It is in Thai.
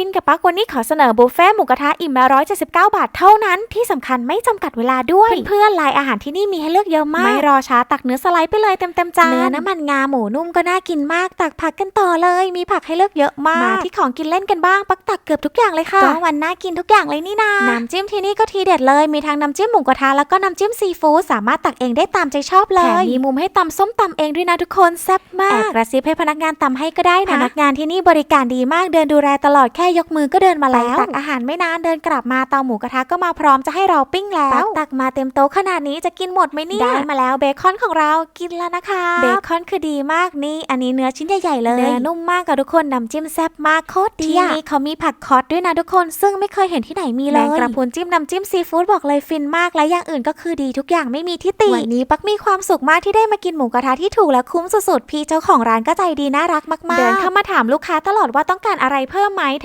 กินกับปักวันนี้ขอเสนอบุฟเฟ่ต์หมูกระทะอิ่มละ179 บาทเท่านั้น ที่สำคัญไม่จำกัดเวลาด้วย เพื่อนๆลายอาหารที่นี่มีให้เลือกเยอะมาก ไม่รอช้าตักเนื้อสไลด์ไปเลยเต็มๆจานเนื้อน้ำมันงาหมูนุ่มก็น่ากินมาก ตักผักกันต่อเลย มีผักให้เลือกเยอะมาก มาที่ของกินเล่นกันบ้าง ปักตักเกือบทุกอย่างเลยค่ะก็วันน่ากินทุกอย่างเลยนี่นาน้ำจิ้มที่นี่ก็ทีเด็ดเลย มีทั้งน้ำจิ้มหมูกระทะแล้วก็น้ำจิ้มซีฟู้ดสามารถตักเองได้ตามใจชอบเลยแถมมีมุมให้ตำส้มตำเองด้วยนะทุกคนแซ่บมากแอบกระซิบให้พนักงานตำให้ก็ได้นะพนักงานที่นี่บริการดีมากเดินดูแลตลอดแค่ยกมือก็เดินมาแล้วตักอาหารไม่นานเดินกลับมาเตาหมูกระทะก็มาพร้อมจะให้เราปิ้งแล้ว ตักมาเต็มโต๊ะขนาดนี้จะกินหมดไหมเนี่ยได้มาแล้วเบคอนของเรากินแล้วนะคะเบคอนคือดีมากนี่ อันนี้เนื้อชิ้นใหญ่ๆเลยเนื้อนุ่มมากกับทุกคนน้ำจิ้มแซ่บมากโคตรดีที่นี่เขามีผักคอสด้วยนะทุกคน ซึ่งไม่เคยเห็นที่ไหนมีเลยแมงกระพรุนจิ้มน้ำจิ้มซีฟู้ดบอกเลยฟินมากและอย่างอื่นก็คือดีทุกอย่างไม่มีที่ติวันนี้ปักมีความสุขมากที่ได้มากินหมูกระทะที่ถูกและคุ้มสุดๆพี่เจ้าของร้านก็ใจดีน่ารักมากๆเดินเข้ามาถามลูกค้าตลอดว่าต้องการอะไรเพิ่มไหมแถม